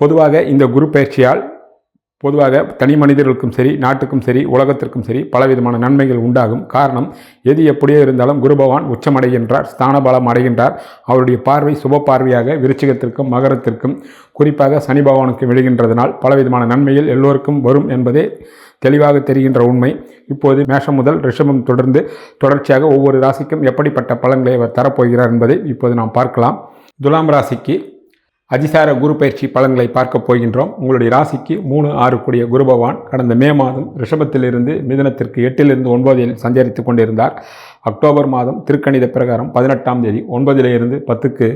பொதுவாக இந்த குரு பயிற்சியால் பொதுவாக தனி மனிதர்களுக்கும் சரி நாட்டுக்கும் சரி உலகத்திற்கும் சரி பலவிதமான நன்மைகள் உண்டாகும். காரணம் எது எப்படியோ இருந்தாலும் குருபவான் உச்சமடைகின்றார் ஸ்தானபலம் அடைகின்றார். அவருடைய பார்வை சுப பார்வையாக விருச்சிகத்திற்கும் மகரத்திற்கும் குறிப்பாக சனி பகவானுக்கு விழுகின்றதனால் பலவிதமான நன்மைகள் எல்லோருக்கும் வரும் என்பதே தெளிவாக தெரிகின்ற உண்மை. இப்போது மேஷம் முதல் ரிஷபம் தொடர்ந்து தொடர்ச்சியாக ஒவ்வொரு ராசிக்கும் எப்படிப்பட்ட பலன்களை அவர் தரப்போகிறார் என்பதை இப்போது நாம் பார்க்கலாம். துலாம் ராசிக்கு அதிசார குரு பயிற்சி பலன்களை பார்க்க போகின்றோம். உங்களுடைய ராசிக்கு மூணு ஆறு கூடிய குரு பகவான் கடந்த மே மாதம் ரிஷபத்திலிருந்து மிதனத்திற்கு எட்டிலிருந்து ஒன்பதில் சஞ்சரித்து கொண்டிருந்தார். அக்டோபர் மாதம் திருக்கணித பிரகாரம் பதினெட்டாம் தேதி ஒன்பதிலிருந்து பத்துக்கு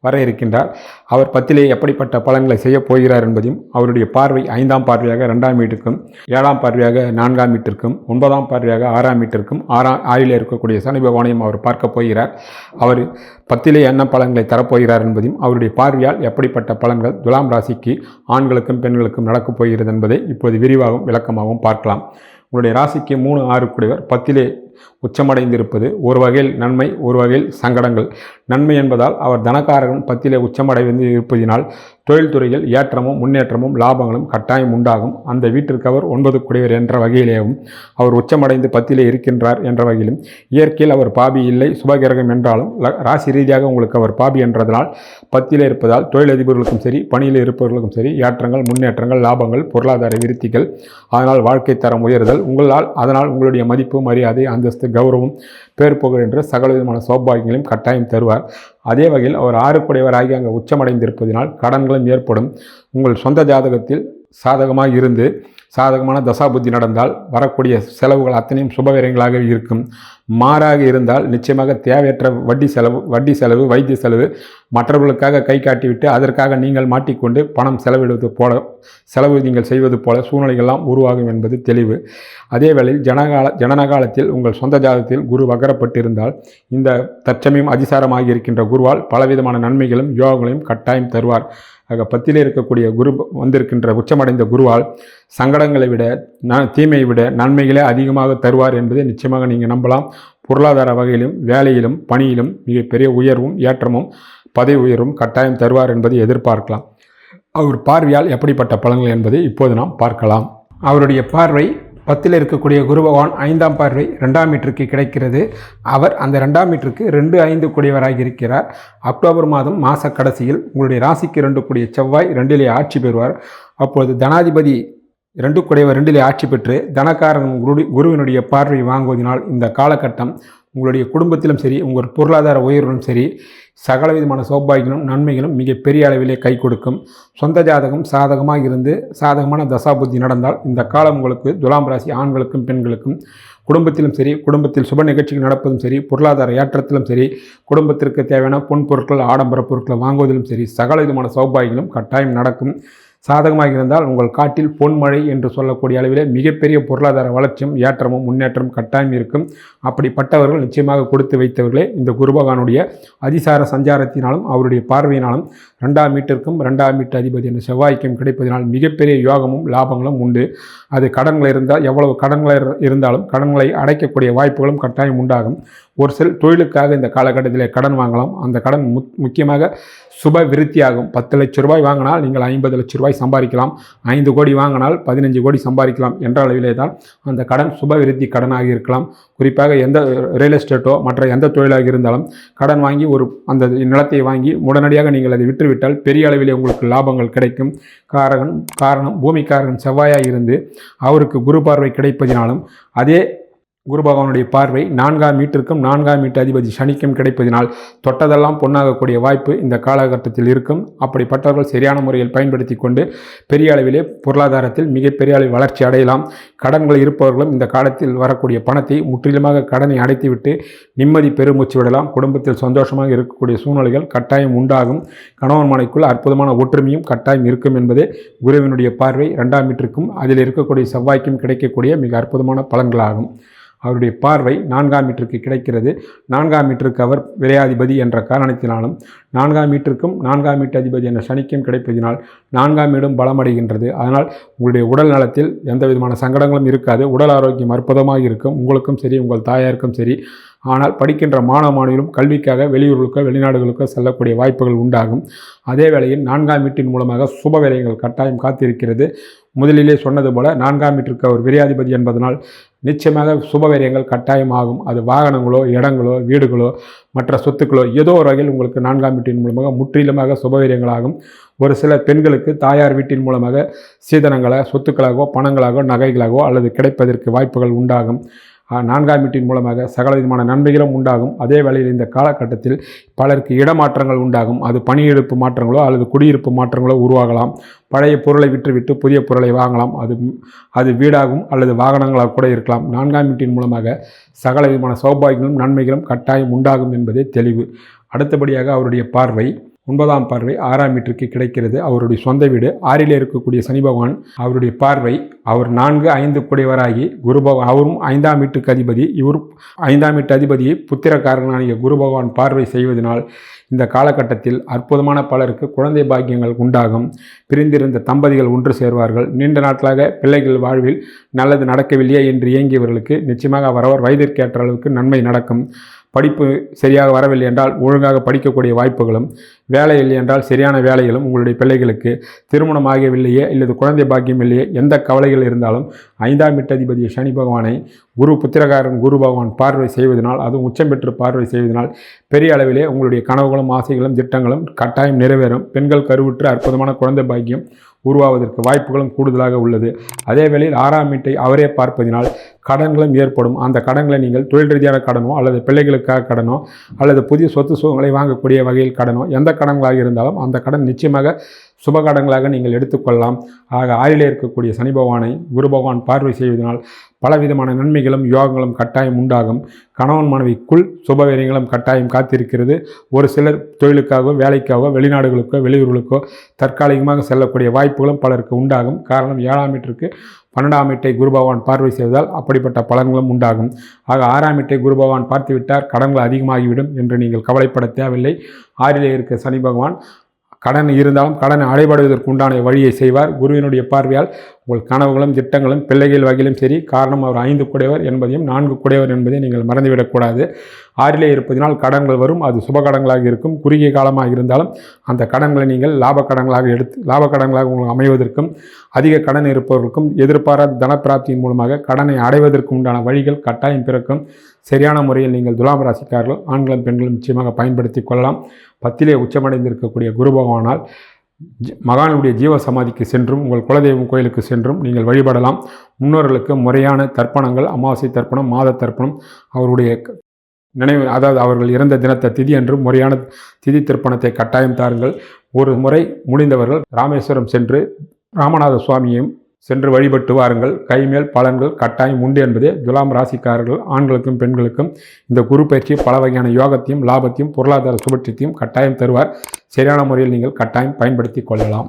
வர இருக்கின்றார் அவர் பத்திலே எப்படிப்பட்ட பலன்களை செய்யப் போகிறார் என்பதையும் அவருடைய பார்வை ஐந்தாம் பார்வையாக ரெண்டாம் மீட்டிற்கும் ஏழாம் பார்வையாக நான்காம் வீட்டிற்கும் ஒன்பதாம் பார்வையாக ஆறாம் வீட்டிற்கும் ஆறாம் ஆறில் இருக்கக்கூடிய சனி பகவானையும் அவர் பார்க்க போகிறார். அவர் பத்திலே என்ன பலன்களை தரப்போகிறார் என்பதையும் அவருடைய பார்வையால் எப்படிப்பட்ட பலன்கள் துலாம் ராசிக்கு ஆண்களுக்கும் பெண்களுக்கும் நடக்கப் போகிறது என்பதை இப்போது விரிவாகவும் விளக்கமாகவும் பார்க்கலாம். உங்களுடைய ராசிக்கு மூணு ஆறு கூடியவர் பத்திலே உச்சமடைந்திருப்பது ஒரு வகையில் நன்மை ஒரு வகையில் சங்கடங்கள். நன்மை என்பதால் அவர் தனக்காரகன் பத்திலே உச்சமடைந்து இருப்பதினால் தொழில்துறையில் ஏற்றமும் முன்னேற்றமும் லாபங்களும் கட்டாயம் உண்டாகும். அந்த வீட்டிற்கு அவர் ஒன்பது குடையவர் என்ற வகையிலேயும் அவர் உச்சமடைந்து பத்திலே இருக்கின்றார் என்ற வகையிலும் இயற்கையில் அவர் பாபி இல்லை சுபகிரகம் என்றாலும் ராசி ரீதியாக உங்களுக்கு அவர் பாபி என்றதனால் பத்திலே இருப்பதால் தொழிலதிபர்களுக்கும் சரி பணியில் இருப்பவர்களுக்கும் சரி ஏற்றங்கள் முன்னேற்றங்கள் லாபங்கள் பொருளாதார விருத்திகள் அதனால் வாழ்க்கை தரம் உயர்தல் உங்களால் அதனால் உங்களுடைய மதிப்பு மரியாதை அந்தஸ்து கௌரவம் பேர் புகழ் என்று சகல விதமான சௌபாகியங்களையும் கட்டாயம் தருவார். அதே வகையில் அவர் ஆறுக்குடையவராகி அங்கே உச்சமடைந்திருப்பதினால் கடன்களும் ஏற்படும். உங்கள் சொந்த ஜாதகத்தில் சாதகமாக இருந்து சாதகமான தசாபுத்தி நடந்தால் வரக்கூடிய செலவுகள் அத்தனையும் சுபவிரயங்களாக இருக்கும். மாறாக இருந்தால் நிச்சயமாக தேவையற்ற வட்டி செலவு வட்டி செலவு வைத்திய செலவு மற்றவர்களுக்காக கை காட்டிவிட்டு அதற்காக நீங்கள் மாட்டிக்கொண்டு பணம் செலவிடுவது போல செலவு நீங்கள் செய்வது போல சூழ்நிலைகள்லாம் உருவாகும் என்பது தெளிவு. அதேவேளையில் ஜனகால ஜனனகாலத்தில் உங்கள் சொந்த ஜாதத்தில் குரு வகரப்பட்டிருந்தால் இந்த தற்சமயம் அதிசாரமாகி இருக்கின்ற குருவால் பலவிதமான நன்மைகளும் யோகங்களையும் கட்டாயம் தருவார். ஆக பத்திலே இருக்கக்கூடிய குரு வந்திருக்கின்ற உச்சமடைந்த குருவால் சங்கடங்களை விட ந தீமையை விட நன்மைகளே அதிகமாக தருவார் என்பதை நிச்சயமாக நீங்கள் நம்பலாம். பொருளாதார வகையிலும் வேலையிலும் பணியிலும் மிகப்பெரிய உயர்வும் ஏற்றமும் பதவி உயர்வும் கட்டாயம் தருவார் என்பதை எதிர்பார்க்கலாம். அவர் பார்வையால் எப்படிப்பட்ட பலன்கள் என்பதை இப்போது நாம் பார்க்கலாம். அவருடைய பார்வை பத்தில் இருக்கக்கூடிய குரு பகவான் ஐந்தாம் பார்வை ரெண்டாம் மீட்டருக்கு கிடைக்கிறது. அவர் அந்த ரெண்டாம் மீட்டருக்கு ரெண்டு ஐந்து கூடியவராக இருக்கிறார். அக்டோபர் மாதம் மாத கடைசியில் உங்களுடைய ராசிக்கு ரெண்டு கூடிய செவ்வாய் ரெண்டிலே ஆட்சி பெறுவார். அப்பொழுது தனாதிபதி ரெண்டு குடைவர் ரெண்டிலே ஆட்சி பெற்று தனக்காரன் குரு குருவினுடைய பார்வை வாங்குவதனால் இந்த காலகட்டம் உங்களுடைய குடும்பத்திலும் சரி உங்கள் பொருளாதார உயர்வும் சரி சகல விதமான சௌபாகியங்களும் நன்மைகளும் மிக பெரிய அளவிலே கை கொடுக்கும். சொந்த ஜாதகம் சாதகமாக இருந்து சாதகமான தசாபுத்தி நடந்தால் இந்த காலம் உங்களுக்கு துலாம் ராசி ஆண்களுக்கும் பெண்களுக்கும் குடும்பத்திலும் சரி குடும்பத்தில் சுப நிகழ்ச்சிகள் நடப்பதும் சரி பொருளாதார ஏற்றத்திலும் சரி குடும்பத்திற்கு தேவையான பொன் பொருட்கள் ஆடம்பர பொருட்களை வாங்குவதிலும் சரி சகல விதமான சௌபாகியங்களும் கட்டாயம் நடக்கும். சாதகமாக இருந்தால் உங்கள் காட்டில் பொன்மழை என்று சொல்லக்கூடிய அளவிலே மிகப்பெரிய பொருளாதார வளர்ச்சியும் ஏற்றமும் முன்னேற்றம் கட்டாயம் இருக்கும். அப்படிப்பட்டவர்கள் நிச்சயமாக கொடுத்து வைத்தவர்களே இந்த குருபகானுடைய அதிசார சஞ்சாரத்தினாலும் அவருடைய பார்வையினாலும் ரெண்டாம் மீட்டிற்கும் ரெண்டாம் மீட்டு அதிபதி என்ற செவ்வாய்க்கும் கிடைப்பதனால் மிகப்பெரிய யோகமும் லாபங்களும் உண்டு. அது கடன்கள் இருந்தால் எவ்வளவு கடன்கள் இருந்தாலும் கடன்களை அடைக்கக்கூடிய வாய்ப்புகளும் கட்டாயம் உண்டாகும். ஒரு சில தொழிலுக்காக இந்த காலகட்டத்தில் கடன் வாங்கலாம். அந்த கடன் முத் முக்கியமாக சுப விருத்தியாகும். பத்து லட்ச ரூபாய் வாங்கினால் நீங்கள் ஐம்பது லட்ச ரூபாய் சம்பாதிக்கலாம். ஐந்து கோடி வாங்கினால் பதினஞ்சு கோடி சம்பாதிக்கலாம் என்ற அளவிலே தான் அந்த கடன் சுப விருத்தி கடனாக இருக்கலாம். குறிப்பாக எந்த ரியல் எஸ்டேட்டோ மற்ற எந்த தொழிலாக இருந்தாலும் கடன் வாங்கி ஒரு அந்த நிலத்தை வாங்கி உடனடியாக நீங்கள் அதை விற்றுவிட்டால் பெரிய அளவிலே உங்களுக்கு லாபங்கள் கிடைக்கும். காரகன் காரணம் பூமிக்காரகன் செவ்வாயாக இருந்து அவருக்கு குரு பார்வை கிடைப்பதினாலும் அதே குரு பகவானுடைய பார்வை நான்காம் மீட்டிற்கும் நான்காம் மீட்டு அதிபதி சனிக்கும் கிடைப்பதினால் தொட்டதெல்லாம் பொன்னாகக்கூடிய வாய்ப்பு இந்த காலகட்டத்தில் இருக்கும். அப்படிப்பட்டவர்கள் சரியான முறையில் பயன்படுத்தி கொண்டு பெரிய அளவிலே பொருளாதாரத்தில் மிகப்பெரிய அளவில் வளர்ச்சி அடையலாம். கடன்கள் இருப்பவர்களும் இந்த காலத்தில் வரக்கூடிய பணத்தை முற்றிலுமாக கடனை அடைத்துவிட்டு நிம்மதி பெருமூச்சு விடலாம். குடும்பத்தில் சந்தோஷமாக இருக்கக்கூடிய சூழ்நிலைகள் கட்டாயம் உண்டாகும். கணவன் மனைக்குள் அற்புதமான ஒற்றுமையும் கட்டாயம் இருக்கும் என்பதே குருவினுடைய பார்வை. இரண்டாம் மீட்டிற்கும் அதில் இருக்கக்கூடிய செவ்வாய்க்கும் கிடைக்கக்கூடிய மிக அற்புதமான பலன்களாகும். அவருடைய பார்வை நான்காம் மீட்டருக்கு கிடைக்கிறது. நான்காம் மீட்டருக்கு அவர் விரையாதிபதி என்ற காரணத்தினாலும் நான்காம் மீட்டருக்கும் நான்காம் மீட்டு அதிபதி என்ற சனிக்கும் கிடைப்பதினால் நான்காம் மீடும் பலமடைகின்றது. அதனால் உங்களுடைய உடல் நலத்தில் எந்த விதமான சங்கடங்களும் இருக்காது. உடல் ஆரோக்கியம் அற்புதமாக இருக்கும். உங்களுக்கும் சரி உங்கள் தாயாருக்கும் சரி. ஆனால் படிக்கின்ற மாணவ மாணவிகளும் கல்விக்காக வெளியூர்களுக்கோ வெளிநாடுகளுக்கோ செல்லக்கூடிய வாய்ப்புகள் உண்டாகும். அதே வேளையில் நான்காம் வீட்டின் மூலமாக சுப விரயங்கள் கட்டாயம் காத்திருக்கிறது. முதலிலே சொன்னது போல நான்காம் வீட்டிற்கு அவர் விரையாதிபதி என்பதனால் நிச்சயமாக சுபகாரியங்கள் கட்டாயமாகும். அது வாகனங்களோ இடங்களோ வீடுகளோ மற்ற சொத்துக்களோ ஏதோ ஒரு வகையில் உங்களுக்கு நான்காம் வீட்டின் மூலமாக முற்றிலுமாக சுபகாரியங்களாகும். ஒரு சில பெண்களுக்கு தாயார் வீட்டின் மூலமாக சீதனங்களை சொத்துக்களாகவோ பணங்களாகவோ நகைகளாகவோ அல்லது கிடைப்பதற்கு வாய்ப்புகள் உண்டாகும். நான்காம் வீட்டின் மூலமாக சகல விதமான நன்மைகளும் உண்டாகும். அதே வேளையில் இந்த காலகட்டத்தில் பலருக்கு இடமாற்றங்கள் உண்டாகும். அது பணியெடுப்பு மாற்றங்களோ அல்லது குடியிருப்பு மாற்றங்களோ உருவாகலாம். பழைய பொருளை விற்றுவிட்டு புதிய பொருளை வாங்கலாம். அது அது வீடாகும் அல்லது வாகனங்களாக கூட இருக்கலாம். நான்காம் வீட்டின் மூலமாக சகல விதமான சௌபாகியங்களும் நன்மைகளும் கட்டாயம் உண்டாகும் என்பதே தெளிவு. அடுத்தபடியாக அவருடைய பார்வை. ஒன்பதாம் பார்வை ஆறாம் வீட்டிற்கு கிடைக்கிறது. அவருடைய சொந்த வீடு. ஆறில் இருக்கக்கூடிய சனி பகவான் அவருடைய பார்வை அவர் நான்கு ஐந்து குடைவராகி குரு பகவான் அவரும் ஐந்தாம் வீட்டுக்கு அதிபதி. இவர் ஐந்தாம் வீட்டு அதிபதியை புத்திரக்காரனாகிய குரு பகவான் பார்வை செய்வதனால் இந்த காலகட்டத்தில் அற்புதமான பலருக்கு குழந்தை பாக்கியங்கள் உண்டாகும். பிரிந்திருந்த தம்பதிகள் ஒன்று சேர்வார்கள். நீண்ட நாட்களாக பிள்ளைகள் வாழ்வில் நல்லது நடக்கவில்லையே என்று இயங்கியவர்களுக்கு நிச்சயமாக அவரவர் வயதிற்கேற்ற அளவுக்கு நன்மை நடக்கும். படிப்பு சரியாக வரவில்லை என்றால் ஒழுங்காக படிக்கக்கூடிய வாய்ப்புகளும் வேலை இல்லை என்றால் சரியான வேலைகளும் உங்களுடைய பிள்ளைகளுக்கு திருமணம் ஆகவில்லையே அல்லது குழந்தை பாக்கியம் இல்லையே எந்த கவலைகள் இருந்தாலும் ஐந்தாம் வீட்டதிபதி சனி பகவானை குரு புத்திரகாரன் குரு பகவான் பார்வை செய்வதனால் அதுவும் உச்சம் பெற்று பார்வை செய்வதனால் பெரிய அளவிலே உங்களுடைய கனவுகளும் ஆசைகளும் திட்டங்களும் கட்டாயம் நிறைவேறும். பெண்கள் கருவுற்று அற்புதமான குழந்தை பாக்கியம் உருவாவதற்கு வாய்ப்புகளும் கூடுதலாக உள்ளது. அதே வேளையில் ஆறாம் வீட்டை அவரே பார்ப்பதினால் கடன்களும் ஏற்படும். அந்த கடன்களை நீங்கள் தொழில் ரீதியான கடனோ அல்லது பிள்ளைகளுக்காக கடனோ அல்லது புதிய சொத்து சுகங்களை வாங்கக்கூடிய வகையில் கடனோ எந்த கடன்களாக இருந்தாலும் அந்த கடன் நிச்சயமாக சுப கடன்களாக நீங்கள் எடுத்துக்கொள்ளலாம். ஆக ஆயிலே இருக்கக்கூடிய சனி பகவானை குரு பகவான் பார்வை செய்வதனால் பலவிதமான நன்மைகளும் யோகங்களும் கட்டாயம் உண்டாகும். கணவன் மனைவிக்குள் சுபவீரியங்களும் கட்டாயம் காத்திருக்கிறது. ஒரு சிலர் தொழிலுக்காகவோ வேலைக்காகவோ வெளிநாடுகளுக்கோ வெளியூர்களுக்கோ தற்காலிகமாக செல்லக்கூடிய வாய்ப்புகளும் பலருக்கு உண்டாகும். காரணம் ஏழாம் வீட்டிற்கு பன்னெண்டாம் வீட்டை குரு பகவான் பார்வை செய்வதால் அப்படிப்பட்ட பலன்களும் உண்டாகும். ஆக ஆறாம் வீட்டை குரு பகவான் பார்த்துவிட்டார் கடன்கள் அதிகமாகிவிடும் என்று நீங்கள் கவலைப்பட தேவையில்லை. ஆறிலே இருக்க சனி பகவான் கடன் இருந்தாலும் கடன் அடைபடுவதற்கு உண்டான வழியை செய்வார். குருவினுடைய பார்வையால் உங்கள் கனவுகளும் திட்டங்களும் பிள்ளைகள் வகையிலும் சரி காரணம் அவர் ஐந்து குடையவர் என்பதையும் நான்கு குடையவர் என்பதை நீங்கள் மறந்துவிடக்கூடாது. ஆறிலே இருப்பதினால் கடன்கள் வரும் அது சுப கடன்களாக இருக்கும். குறுகிய காலமாக இருந்தாலும் அந்த கடன்களை நீங்கள் லாப கடன்களாக எடுத்து லாப கடன்களாக உங்களுக்கு அமைவதற்கும் அதிக கடன் இருப்பவர்களுக்கும் எதிர்பாராத தனப்பிராப்தியின் மூலமாக கடனை அடைவதற்கு உண்டான வழிகள் கட்டாயம் பிறக்கும். சரியான முறையில் நீங்கள் துலாம் ராசிக்காரர்கள் ஆண்களும் பெண்களும் நிச்சயமாக பயன்படுத்தி கொள்ளலாம். பத்திலே உச்சமடைந்திருக்கக்கூடிய குரு பகவானால் மகானுடைய ஜீவ சமாதிக்கு சென்றும் உங்கள் குலதெய்வம் கோயிலுக்கு சென்றும் நீங்கள் வழிபடலாம். முன்னோர்களுக்கு முறையான தர்ப்பணங்கள் அமாவாசை தர்ப்பணம் மாத தர்ப்பணம் அவருடைய நினைவு அதாவது அவர்கள் இறந்த தினத்தை திதி என்று முறையான திதி திருப்பணத்தை கட்டாயம் தாருங்கள். ஒரு முறை முடிந்தவர்கள் ராமேஸ்வரம் சென்று ராமநாத சுவாமியையும் சென்று வழிபட்டு வாருங்கள். கைமேல் பலன்கள் கட்டாயம் உண்டு என்பதே துலாம் ராசிக்காரர்கள் ஆண்களுக்கும் பெண்களுக்கும் இந்த குரு பயிற்சி பல வகையான யோகத்தையும் லாபத்தையும் பொருளாதார சுபட்சத்தையும் கட்டாயம் தருவார். சரியான முறையில் நீங்கள் கட்டாயம் பயன்படுத்தி கொள்ளலாம்.